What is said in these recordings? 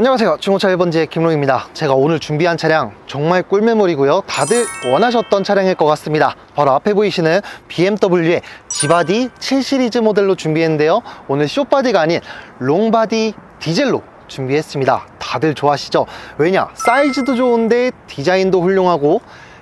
안녕하세요. 중고차 1번지의 김롱입니다. 제가 오늘 준비한 차량 정말 꿀매물이고요. 다들 원하셨던 차량일 것 같습니다. 바로 앞에 보이시는 BMW의 G바디 7시리즈 모델로 준비했는데요. 오늘 숏바디가 아닌 롱바디 디젤로 준비했습니다. 다들 좋아하시죠? 왜냐? 사이즈도 좋은데 디자인도 훌륭하고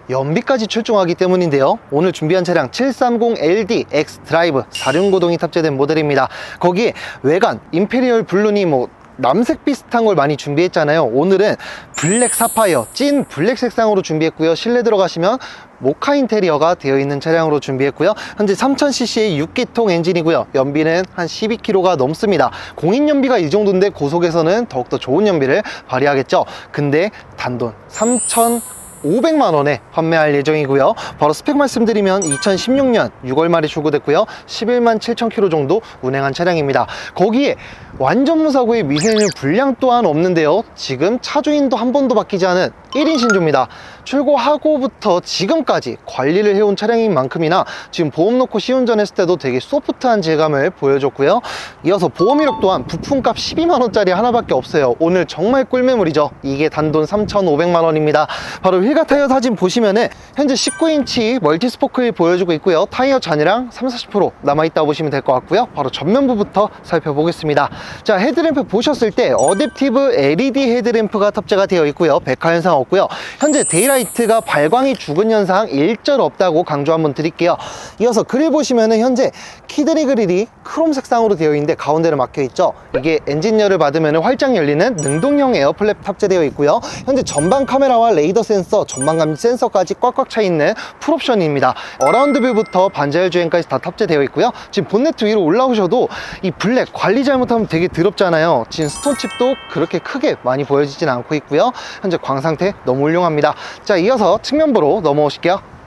연비까지 출중하기 때문인데요. 오늘 준비한 차량 730LD X 드라이브 4륜고동이 탑재된 모델입니다. 거기에 외관, 임페리얼 블루니 뭐 남색 비슷한 걸 많이 준비했잖아요. 오늘은 블랙 사파이어, 찐 블랙 색상으로 준비했고요. 실내 들어가시면 모카 인테리어가 되어 있는 차량으로 준비했고요. 현재 3000cc의 6기통 엔진이고요. 연비는 한 12km가 넘습니다. 공인 연비가 이 정도인데 고속에서는 더욱더 좋은 연비를 발휘하겠죠. 근데 단돈 3,000 500만 원에 판매할 예정이고요. 바로 스펙 말씀드리면 2016년 6월 말에 출고됐고요. 11만 7천 킬로 정도 운행한 차량입니다. 거기에 완전 무사고의 미세는 불량 또한 없는데요. 지금 차주인도 한 번도 바뀌지 않은 1인 신조입니다. 출고하고부터 지금까지 관리를 해온 차량인 만큼이나 지금 보험 넣고 시운전했을 때도 되게 소프트한 질감을 보여줬고요. 이어서 보험 이력 또한 부품값 12만원짜리 하나밖에 없어요. 오늘 정말 꿀매물이죠. 이게 단돈 3,500만원입니다. 바로 휠과 타이어 사진 보시면은 현재 19인치 멀티스포크를 보여주고 있고요. 타이어 잔이랑 30, 40% 남아있다고 보시면 될 것 같고요. 바로 전면부부터 살펴보겠습니다. 자, 헤드램프 보셨을 때 어댑티브 LED 헤드램프가 탑재가 되어 있고요. 백화 현상 없고요. 현재 데이라이트가 발광이 죽은 현상 일절 없다고 강조 한번 드릴게요. 이어서 그릴 보시면은 현재 키드리 그릴이 크롬 색상으로 되어 있는데 가운데로 막혀 있죠. 이게 엔진열을 받으면 활짝 열리는 능동형 에어플랩 탑재되어 있고요. 현재 전방 카메라와 레이더 센서, 전방 감지 센서까지 꽉꽉 차 있는 풀옵션입니다. 어라운드 뷰부터 반자율 주행까지 다 탑재되어 있고요. 지금 본네트 위로 올라오셔도 이 블랙 관리 잘못하면 되게 더럽잖아요. 지금 스톤칩도 그렇게 크게 많이 보여지진 않고 있고요. 현재 광 상태 너무 훌륭합니다. 자, 이어서 측면부로 넘어오실게요.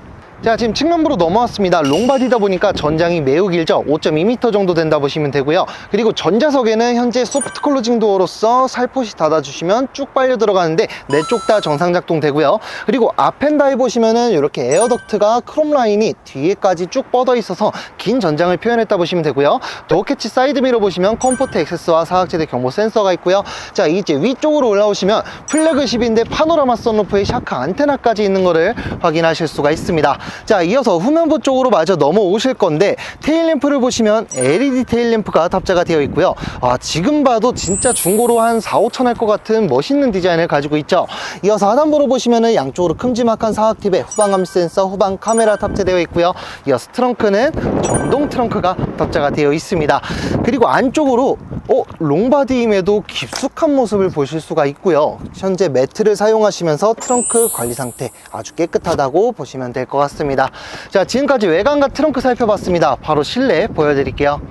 자 지금 측면부로 넘어왔습니다. 롱바디다 보니까 전장이 매우 길죠? 5.2m 정도 된다 보시면 되고요. 그리고 전자석에는 현재 소프트 클로징 도어로서 살포시 닫아주시면 쭉 빨려 들어가는데 네 쪽 다 정상 작동 되고요. 그리고 앞엔다에 보시면은 이렇게 에어덕트가 크롬 라인이 뒤에까지 쭉 뻗어 있어서 긴 전장을 표현했다 보시면 되고요. 도어 캐치 사이드 미러 보시면 컴포트 액세스와 사각지대 경보 센서가 있고요. 자 이제 위쪽으로 올라오시면 플래그십인데 파노라마 선루프에 샤크 안테나까지 있는 거를 확인하실 수가 있습니다 자 이어서 후면부 쪽으로 마저 넘어오실 건데 테일램프를 보시면 LED 테일램프가 탑재가 되어 있고요. 아 지금 봐도 진짜 중고로 한 4, 5천 할 것 같은 멋있는 디자인을 가지고 있죠. 이어서 하단부로 보시면은 양쪽으로 큼지막한 사각팁에 후방 감지 센서 후방 카메라 탑재되어 있고요. 이어서 트렁크는 전동 트렁크가 탑재가 되어 있습니다. 그리고 안쪽으로 어, 롱바디임에도 깊숙한 모습을 보실 수가 있고요. 현재 매트를 사용하시면서 트렁크 관리 상태 아주 깨끗하다고 보시면 될 것 같습니다. 자 지금까지 외관과 트렁크 살펴봤습니다. 바로 실내 보여드릴게요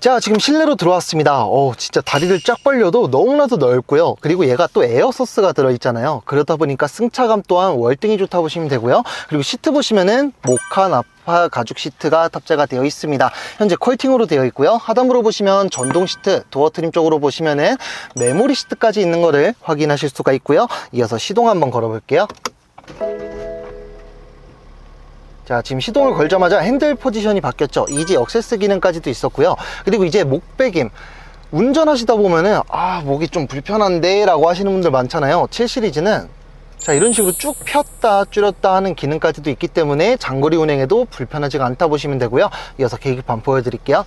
자 지금 실내로 들어왔습니다. 어 진짜 다리를 쫙 벌려도 너무나도 넓고요. 그리고 얘가 또 에어소스가 들어있잖아요. 그러다 보니까 승차감 또한 월등히 좋다 보시면 되고요. 그리고 시트 보시면은 모카 나파 가죽 시트가 탑재가 되어 있습니다. 현재 컬팅으로 되어 있고요. 하단부로 보시면 전동 시트 도어 트림 쪽으로 보시면은 메모리 시트까지 있는 거를 확인하실 수가 있고요. 이어서 시동 한번 걸어 볼게요 자 지금 시동을 걸자마자 핸들 포지션이 바뀌었죠. 이지 억세스 기능까지도 있었고요. 그리고 이제 목베김. 운전하시다 보면은 아 목이 좀 불편한데? 라고 하시는 분들 많잖아요. 7 시리즈는. 자 이런 식으로 쭉 폈다 줄였다 하는 기능까지도 있기 때문에 장거리 운행에도 불편하지가 않다 보시면 되고요. 이어서 계기판 보여드릴게요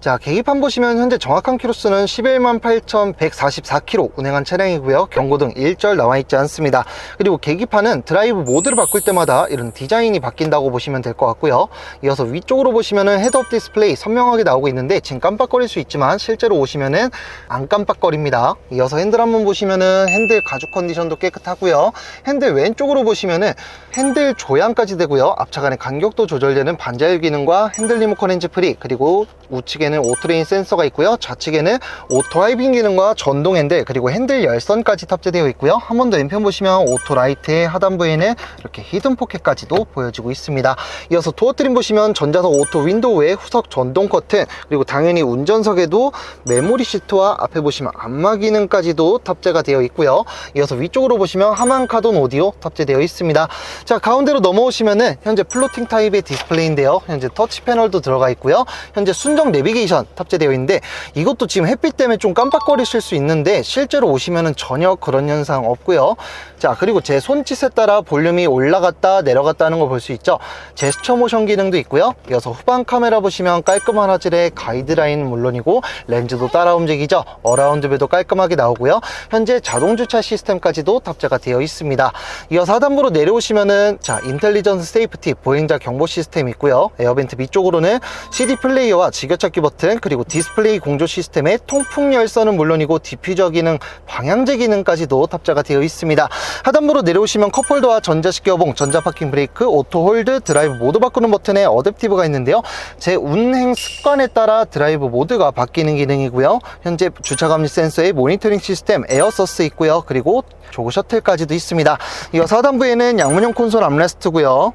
자 계기판 보시면 현재 정확한 키로수는 11만 8,144km 운행한 차량이고요. 경고등 1절 나와 있지 않습니다. 그리고 계기판은 드라이브 모드를 바꿀 때마다 이런 디자인이 바뀐다고 보시면 될 것 같고요. 이어서 위쪽으로 보시면 은 헤드업 디스플레이 선명하게 나오고 있는데 지금 깜빡거릴 수 있지만 실제로 오시면 은 안 깜빡거립니다. 이어서 핸들 한번 보시면 은 핸들 가죽 컨디션도 깨끗하고요. 핸들 왼쪽으로 보시면 은 핸들 조향까지 되고요. 앞차간의 간격도 조절되는 반자율 기능과 핸들 리모컨 핸즈 프리 그리고 우측에는 우측에는 오토레인 센서가 있고요. 좌측에는 오토 하이빙 기능과 전동 핸들 그리고 핸들 열선까지 탑재되어 있고요. 한 번더 왼편 보시면 오토 라이트의 하단부에는 이렇게 히든 포켓까지도 보여지고 있습니다. 이어서 도어 트림 보시면 전자석 오토 윈도우에 후석 전동 커튼 그리고 당연히 운전석에도 메모리 시트와 앞에 보시면 안마 기능까지도 탑재가 되어 있고요. 이어서 위쪽으로 보시면 하만 카돈 오디오 탑재되어 있습니다. 자 가운데로 넘어오시면은 현재 플로팅 타입의 디스플레이인데요. 현재 터치 패널도 들어가 있고요. 현재 순정 내비게이션 탑재되어 있는데 이것도 지금 햇빛 때문에 좀 깜빡거리실 수 있는데 실제로 오시면은 전혀 그런 현상 없고요. 자 그리고 제 손짓에 따라 볼륨이 올라갔다 내려갔다 하는 걸볼수 있죠. 제스처 모션 기능도 있고요. 이어서 후방 카메라 보시면 깔끔한 화질의 가이드라인 물론이고 렌즈도 따라 움직이죠. 어라운드 뷰도 깔끔하게 나오고요. 현재 자동 주차 시스템까지도 탑재가 되어 있습니다. 이어서 하단부로 내려오시면은 자 인텔리전스 세이프티 보행자 경보 시스템 있고요. 에어벤트 밑쪽으로는 CD 플레이어와 지겨찾기 버튼 그리고 디스플레이 공조 시스템의 통풍 열선은 물론이고 디퓨저 기능, 방향제 기능까지도 탑재가 되어 있습니다. 하단부로 내려오시면 컵홀더와 전자식 겨봉, 전자 파킹 브레이크, 오토 홀드, 드라이브 모드 바꾸는 버튼에 어댑티브가 있는데요. 제 운행 습관에 따라 드라이브 모드가 바뀌는 기능이고요. 현재 주차 감지 센서의 모니터링 시스템 에어서스 있고요. 그리고 조그 셔틀까지도 있습니다. 이어서 하단부에는 양문형 콘솔 암레스트고요.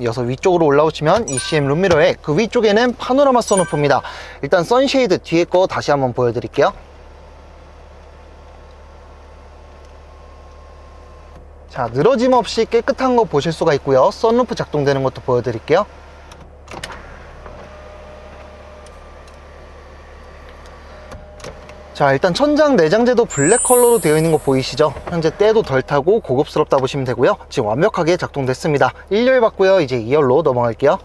이어서 위쪽으로 올라오시면 ECM 룸미러에 그 위쪽에는 파노라마 선루프입니다. 일단 선쉐이드 뒤에 거 다시 한번 보여드릴게요. 자, 늘어짐 없이 깨끗한 거 보실 수가 있고요. 선루프 작동되는 것도 보여드릴게요. 자 일단 천장 내장재도 블랙 컬러로 되어 있는 거 보이시죠? 현재 때도 덜 타고 고급스럽다 보시면 되고요. 지금 완벽하게 작동됐습니다. 1열 받고요. 이제 2열로 넘어갈게요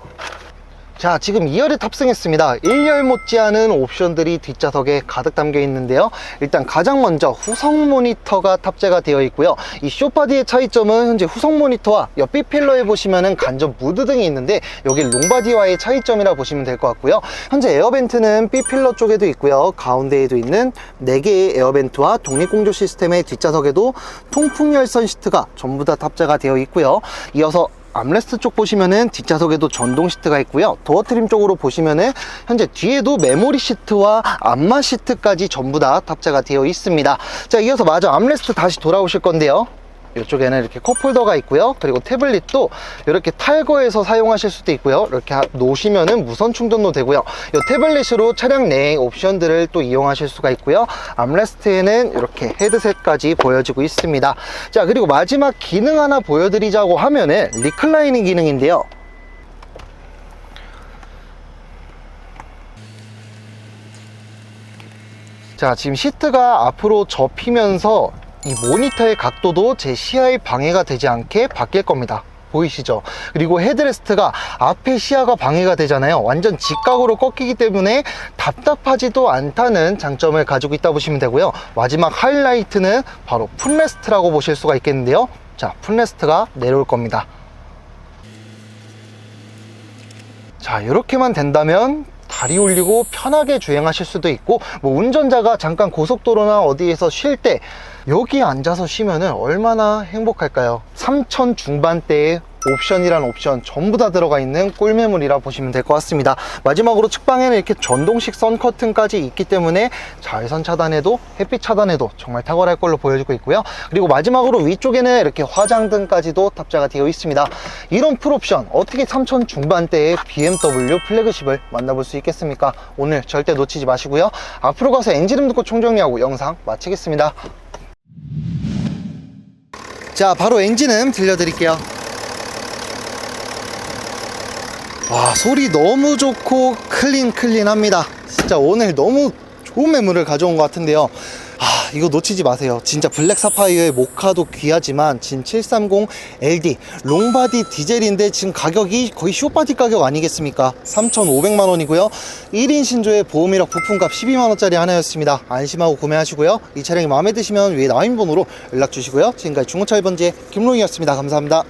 자 지금 2열에 탑승했습니다. 1열 못지않은 옵션들이 뒷좌석에 가득 담겨 있는데요. 일단 가장 먼저 후속 모니터가 탑재가 되어 있고요. 이 쇼파디의 차이점은 현재 후속 모니터와 옆 B필러에 보시면은 간접 무드 등이 있는데 여기 롱바디와의 차이점이라 보시면 될 것 같고요. 현재 에어벤트는 B필러 쪽에도 있고요. 가운데에도 있는 4개의 에어벤트와 독립공조 시스템의 뒷좌석에도 통풍 열선 시트가 전부 다 탑재가 되어 있고요. 이어서 암레스트 쪽 보시면은 뒷좌석에도 전동 시트가 있고요. 도어 트림 쪽으로 보시면은 현재 뒤에도 메모리 시트와 안마 시트까지 전부 다 탑재가 되어 있습니다. 자, 이어서 마저 암레스트 다시 돌아오실 건데요. 이쪽에는 이렇게 컵홀더가 있고요. 그리고 태블릿도 이렇게 탈거해서 사용하실 수도 있고요. 이렇게 하- 놓으시면은 무선 충전도 되고요. 이 태블릿으로 차량 내 옵션들을 또 이용하실 수가 있고요. 암레스트에는 이렇게 헤드셋까지 보여지고 있습니다. 자, 그리고 마지막 기능 하나 보여드리자고 하면은 리클라이닝 기능인데요. 자, 지금 시트가 앞으로 접히면서 이 모니터의 각도도 제 시야에 방해가 되지 않게 바뀔 겁니다. 보이시죠? 그리고 헤드레스트가 앞에 시야가 방해가 되잖아요. 완전 직각으로 꺾이기 때문에 답답하지도 않다는 장점을 가지고 있다 보시면 되고요. 마지막 하이라이트는 바로 풋레스트라고 보실 수가 있겠는데요. 자, 풋레스트가 내려올 겁니다. 자 이렇게만 된다면 다리 올리고 편하게 주행하실 수도 있고 뭐 운전자가 잠깐 고속도로나 어디에서 쉴때 여기 앉아서 쉬면은 얼마나 행복할까요? 3천 중반대의 옵션이란 옵션 전부 다 들어가 있는 꿀매물이라 보시면 될 것 같습니다. 마지막으로 측방에는 이렇게 전동식 선 커튼까지 있기 때문에 자외선 차단에도 햇빛 차단에도 정말 탁월할 걸로 보여지고 있고요. 그리고 마지막으로 위쪽에는 이렇게 화장등까지도 탑재가 되어 있습니다. 이런 풀옵션 어떻게 3천 중반대의 BMW 플래그십을 만나볼 수 있겠습니까? 오늘 절대 놓치지 마시고요. 앞으로 가서 엔진 음 듣고 총정리하고 영상 마치겠습니다 자 바로 엔진음 들려드릴게요. 와 소리 너무 좋고 클린 클린합니다. 진짜 오늘 너무 좋은 매물을 가져온 것 같은데요. 아 이거 놓치지 마세요. 진짜 블랙 사파이어의 모카도 귀하지만 진730 LD 롱바디 디젤인데 지금 가격이 거의 쇼바디 가격 아니겠습니까? 3,500만 원이고요. 1인 신조의 보험이랑 부품값 12만 원짜리 하나였습니다. 안심하고 구매하시고요. 이 차량이 마음에 드시면 위에 있는 번호로 연락 주시고요. 지금까지 중고차 1번지의 김롱이었습니다. 감사합니다